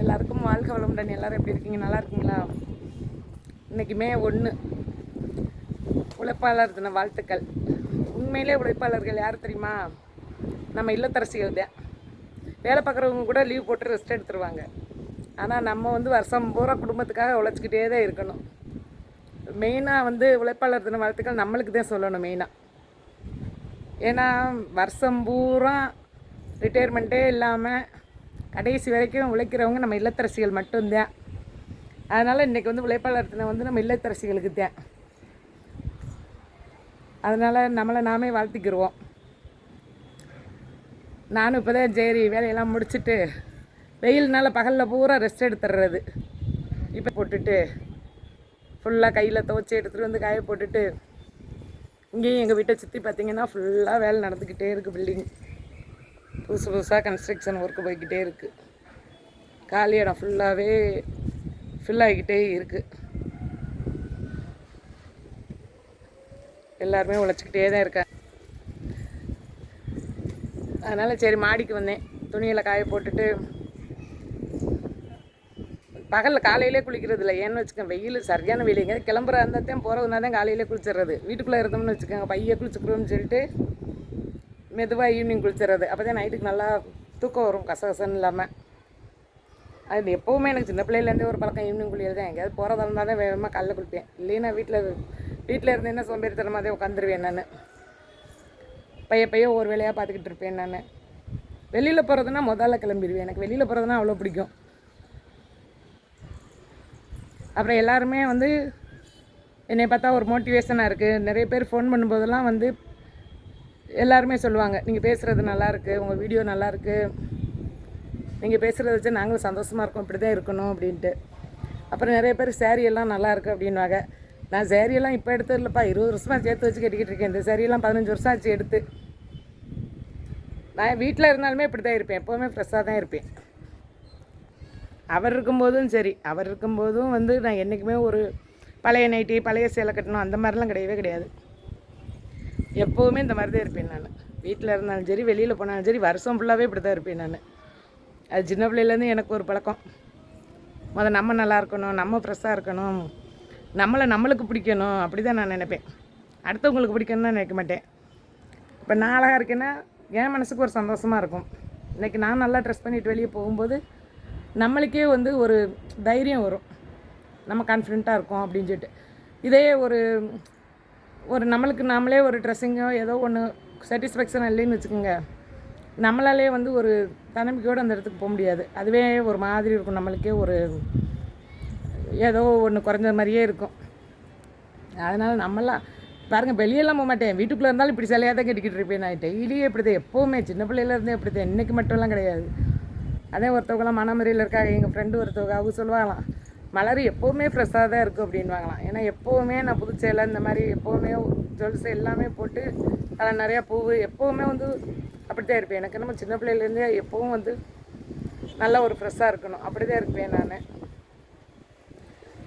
எல்லாருக்கும் வாழ்க வளமுடன். எல்லாரும் எப்படி இருக்கீங்க? நல்லா இருக்கீங்களா? இன்றைக்குமே ஒன்று உழைப்பாளர் தின வாழ்த்துக்கள். உண்மையிலே உழைப்பாளர்கள் யார் தெரியுமா? நம்ம இல்லத்தரசிகள் தான். வேலை பார்க்குறவங்க கூட லீவ் போட்டு ரெஸ்ட் எடுத்துருவாங்க. ஆனால் நம்ம வந்து வருஷம் பூரா குடும்பத்துக்காக உழைச்சிக்கிட்டே தான் இருக்கணும். மெயினாக வந்து உழைப்பாளர் தின வாழ்த்துக்கள் நம்மளுக்கு தான் சொல்லணும் மெயினாக ஏன்னா வருஷம் பூரா ரிட்டையர்மெண்ட்டே இல்லாமல் கடைசி வரைக்கும் உழைக்கிறவங்க நம்ம இல்லத்தரசிகள் மட்டும்தான். அதனால் இன்றைக்கி வந்து உழைப்பாளர் தினம் வந்து நம்ம இல்லத்தரசிகளுக்கு தான். அதனால் நம்மளை நாமே வாழ்த்திக்கிடுவோம் நானும் இப்போ தான் சரி வேலையெல்லாம் முடிச்சுட்டு வெயில்னால பகலில் பூரா ரெஸ்ட் எடுத்துடுறது இப்போ போட்டுட்டு ஃபுல்லாக கையில் துவச்சி எடுத்துகிட்டு வந்து காய போட்டுட்டு இங்கேயும் எங்கள் வீட்டை சுற்றி பார்த்தீங்கன்னா ஃபுல்லாக வேலை நடந்துக்கிட்டே இருக்குது பில்டிங் புதுசு புதுசாக கன்ஸ்ட்ரக்ஷன் ஒர்க்கு போய்கிட்டே இருக்குது காலி இடம் ஃபுல்லாகவே ஃபில் ஆகிக்கிட்டே இருக்குது எல்லாருமே உழைச்சிக்கிட்டே தான் இருக்காங்க. அதனால் சரி மாடிக்கு வந்தேன். துணியில் காய போட்டுட்டு பகலில் காலையிலே குளிக்கிறது இல்லை. ஏன்னு வச்சுக்கோங்க வெயில் சரியான வெயில். எங்கேயாவது கிளம்புறா இருந்தால் தான் போகிறதுனா தான் காலையிலே குளிச்சிடுறது. வீட்டுக்குள்ளே இருந்தோம்னு வச்சுக்கோங்க பைய குளிச்சுக்கிறோம்னு சொல்லிட்டு மெதுவாக ஈவினிங் குளிச்சிடுறது அப்போ தான் நைட்டுக்கு நல்லா தூக்கம் வரும். கசகசன்னு இல்லாமல் அது எப்போவுமே எனக்கு சின்ன பிள்ளையிலேருந்தே ஒரு பழக்கம். ஈவினிங் குளியல் தான். எங்கேயாவது போகிறதா இருந்தால் தான் வேகமாக காலைல குளிப்பேன். இல்லைன்னா வீட்டில் வீட்டில் இருந்தேன்னா சோம்பேறித்தனமாக தான் உட்காந்துருவேன் நான். பைய பைய ஒரு வேலையாக பார்த்துக்கிட்டு இருப்பேன் நான். வெளியில் போகிறதுனா முதல்ல கிளம்பிடுவேன். எனக்கு வெளியில் போகிறதுனா அவ்வளோ பிடிக்கும். அப்புறம் எல்லாருமே வந்து என்னை பார்த்தா ஒரு மோட்டிவேஷனாக இருக்குது நிறைய பேர் ஃபோன் பண்ணும்போதெல்லாம் வந்து எல்லாருமே சொல்லுவாங்க நீங்கள் பேசுகிறது நல்லாயிருக்கு உங்கள் வீடியோ நல்லாயிருக்கு நீங்கள் பேசுகிறத வச்சு நாங்களும் சந்தோஷமாக இருக்கோம் இப்படி தான் இருக்கணும் அப்படின்ட்டு. அப்புறம் நிறைய பேர் சேரீ எல்லாம் நல்லாயிருக்கு அப்படின்வாங்க நான் சேரீயெல்லாம் எல்லாம் இப்போ எடுத்தது இல்லைப்பா இருபது வருஷமாக சேர்த்து வச்சு கட்டிக்கிட்டு இருக்கேன். இந்த saree பதினஞ்சு வருஷம் ஆச்சு எடுத்து. நான் வீட்டில் இருந்தாலுமே இப்படி தான் இருப்பேன் எப்போவுமே ஃப்ரெஷ்ஷாக தான் இருப்பேன். அவர் இருக்கும்போதும் சரி அவர் இருக்கும்போதும் வந்து நான் என்றைக்குமே ஒரு பழைய நைட்டி பழைய சேலை கட்டணும் அந்த மாதிரிலாம் கிடையவே கிடையாது. எப்போவுமே இந்த மாதிரி தான் இருப்பேன் நான். வீட்டில் இருந்தாலும் சரி வெளியில் போனாலும் சரி வருஷம் ஃபுல்லாகவே இப்படி தான் இருப்பேன் நான். அது சின்ன பிள்ளையிலேருந்து எனக்கு ஒரு பழக்கம். முதல் நம்ம நல்லா இருக்கணும் நம்ம ஃப்ரெஷ்ஷாக இருக்கணும். நம்மளை நம்மளுக்கு பிடிக்கணும் அப்படி தான் நான் நினைப்பேன். அடுத்தவங்களுக்கு பிடிக்கணும்னு நினைக்க மாட்டேன். இப்போ நான் அழகாக இருக்கேன்னா என் மனசுக்கு ஒரு சந்தோஷமாக இருக்கும். இன்றைக்கி நான் நல்லா ட்ரெஸ் பண்ணிட்டு வெளியே போகும்போது நம்மளுக்கே வந்து ஒரு தைரியம் வரும். நம்ம கான்ஃபிடெண்ட்டாக இருக்கோம் அப்படின்னு சொல்லிட்டு. இதே ஒரு ஒரு நம்மளுக்கு நாமளே ஒரு ட்ரெஸ்ஸிங்கோ ஏதோ ஒன்று சாட்டிஸ்ஃபேக்ஷன் இல்லைன்னு வச்சுக்கோங்க. நம்மளாலே வந்து ஒரு தன்னம்பிக்கையோடு அந்த இடத்துக்கு போக முடியாது. அதுவே ஒரு மாதிரி இருக்கும். நம்மளுக்கே ஒரு ஏதோ ஒன்று குறைஞ்ச மாதிரியே இருக்கும். அதனால் நம்மளாம் பாருங்கள் வெளியெல்லாம் போக மாட்டேன். வீட்டுக்குள்ளே இருந்தாலும் இப்படி சிலையாக தான் கட்டிக்கிட்டு இருப்பேன் நான். டெய்லியும் இப்படி தான் எப்போவுமே சின்ன பிள்ளையிலேருந்தே இப்படி தான் இன்றைக்கி மட்டும்லாம் கிடையாது. அதே ஒருத்தவங்களாம் மனமறியில் இருக்காங்க. எங்கள் ஃப்ரெண்டு ஒருத்தவங்க அவங்க சொல்லுவாங்களாம் மலர் எப்போவுமே ஃப்ரெஷ்ஷாக தான் இருக்கும் அப்படின்வாங்களாம் ஏன்னா எப்போவுமே நான் புதுச்சேலை இந்த மாதிரி எப்போவுமே ஜுவல்ஸ் எல்லாமே போட்டு அதில் நிறையா பூவு எப்போவுமே வந்து அப்படி தான் இருப்பேன். எனக்கு நம்ம சின்ன பிள்ளையிலேருந்தே எப்போவும் வந்து நல்ல ஒரு ஃப்ரெஷ்ஷாக இருக்கணும். அப்படி தான் இருப்பேன் நான்.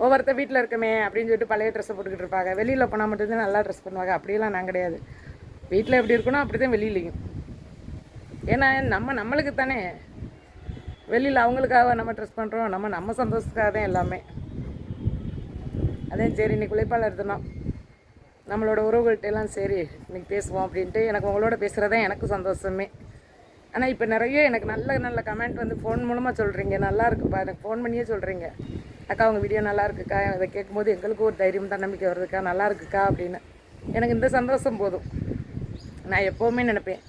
ஒவ்வொருத்த வீட்டில் இருக்கமே அப்படின்னு சொல்லிட்டு பழைய ட்ரெஸ்ஸை போட்டுக்கிட்டு இருப்பாங்க. வெளியில் போனால் மட்டும்தான் நல்லா ட்ரெஸ் பண்ணுவாங்க. அப்படியெல்லாம் நான் கிடையாது. வீட்டில் எப்படி இருக்கணும் அப்படி தான் வெளியிலையும். ஏன்னா நம்ம நம்மளுக்கு தானே வெளியில் அவங்களுக்காக நம்ம ட்ரெஸ் பண்ணுறோம் நம்ம நம்ம சந்தோஷத்துக்காக தான் எல்லாமே. அதே சரி இன்னைக்கு உழைப்பாளர் தினம். நம்மளோட உறவுகள்கிட்ட எல்லாம் சரி இன்னைக்கு பேசுவோம் அப்படின்ட்டு எனக்கு உங்களோட பேசுகிறதா எனக்கு சந்தோஷமே. ஆனால் இப்போ நிறைய எனக்கு நல்ல நல்ல கமெண்ட் வந்து ஃபோன் மூலமாக சொல்கிறீங்க நல்லா இருக்குப்பா எனக்கு ஃபோன் பண்ணியே சொல்கிறீங்க அக்கா உங்கள் வீடியோ நல்லா இருக்குக்கா? அதை கேட்கும்போது எங்களுக்கும் ஒரு தைரியம் தன்னம்பிக்கை வருதுக்கா? நல்லா இருக்குக்கா அப்படின்னு. எனக்கு இந்த சந்தோஷம் போதும். நான் எப்போவுமே நினைப்பேன்.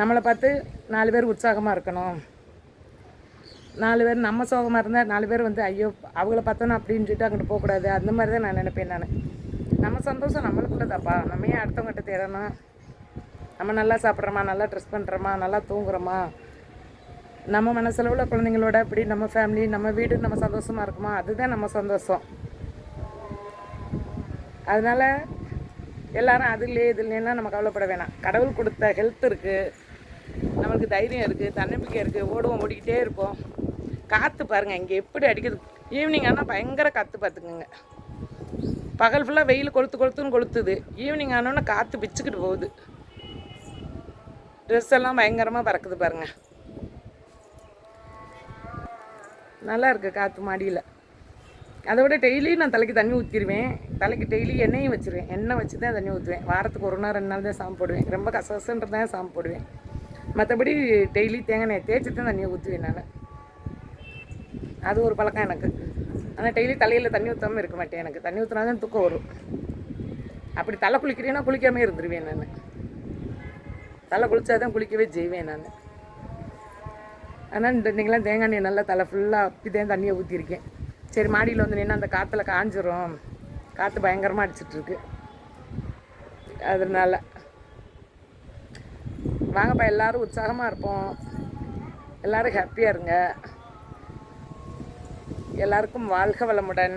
நம்மளை பார்த்து நாலு பேர் உற்சாகமாக இருக்கணும். நாலு பேர் நம்ம சோகமாக இருந்தால் நாலு பேர் வந்து ஐயோ அவங்கள பார்த்தோன்னா அப்படின்னு சொல்லிட்டு அங்கிட்டு போகக்கூடாது. அந்த மாதிரி தான் நான் நினைப்பேன் நான். நம்ம சந்தோஷம் நம்மளுக்குள்ளதாப்பா. நம்ம ஏன் அடுத்தவங்ககிட்ட தேடணும்? நம்ம நல்லா சாப்பிட்றோமா? நல்லா ட்ரெஸ் பண்ணுறோமா நல்லா தூங்குறோமா? நம்ம மனசளவில் குழந்தைங்களோட இப்படி நம்ம ஃபேமிலி நம்ம வீடு நம்ம சந்தோஷமாக இருக்குமா? அதுதான் நம்ம சந்தோஷம். அதனால் எல்லாரும் அது இல்லையே இது இல்லைன்னா நம்ம கவலைப்பட வேணாம். கடவுள் கொடுத்த ஹெல்த் இருக்குது நம்மளுக்கு தைரியம் இருக்குது தன்னம்பிக்கை இருக்குது ஓடுவோம் ஓடிக்கிட்டே இருப்போம். காற்று பாருங்கள் இங்கே எப்படி அடிக்குது. ஈவினிங் ஆனால் பயங்கர காற்று பார்த்துக்குங்க. பகல் ஃபுல்லாக வெயில் கொளுத்து கொளுத்துன்னு கொளுத்துது. ஈவினிங் ஆனோன்னு காற்று பிச்சுக்கிட்டு போகுது. ட்ரெஸ் எல்லாம் பயங்கரமாக பறக்குது பாருங்க. நல்லா இருக்குது காற்று மாடியில். அதை விட டெய்லியும் நான் தலைக்கு தண்ணி ஊற்றிடுவேன் தலைக்கு டெய்லி எண்ணெயும் வச்சுருவேன். எண்ணெய் வச்சு தான் தண்ணி ஊற்றுவேன் வாரத்துக்கு ஒரு நாள் ரெண்டு நாள் தான் சாம்பு போடுவேன். ரொம்ப கசகசன்றதான் சாம்பு போடுவேன். மற்றபடி டெய்லி தேங்காய் எண்ணெய் தேய்ச்சி தான் தண்ணியை ஊற்றுவேன் நான். அது ஒரு பழக்கம் எனக்கு. ஆனால் டெய்லி தலையில் தண்ணி ஊற்றாமல் இருக்க மாட்டேன் எனக்கு. தண்ணி ஊற்றினா தான் தூக்கம் வரும். அப்படி தலை குளிக்கிறேன்னா குளிக்காமே இருந்துருவேன் நான். தலை குளித்தா தான் குளிக்கவே செய்வேன் நான். ஆனால் இந்த நீங்களாம் தேங்காய் எண்ணெய் நல்லா தலை ஃபுல்லாக அப்படி தான் தண்ணியை ஊற்றிருக்கேன் சரி மாடியில் வந்து நின்று அந்த காற்றுல காஞ்சிரும். காற்று பயங்கரமாக அடிச்சிட்ருக்கு அதனால் வாங்கப்பா எல்லாரும் உற்சாகமாக இருப்போம். எல்லாரும் ஹாப்பியாக இருங்க. எல்லாருக்கும் வாழ்க வளமுடன்.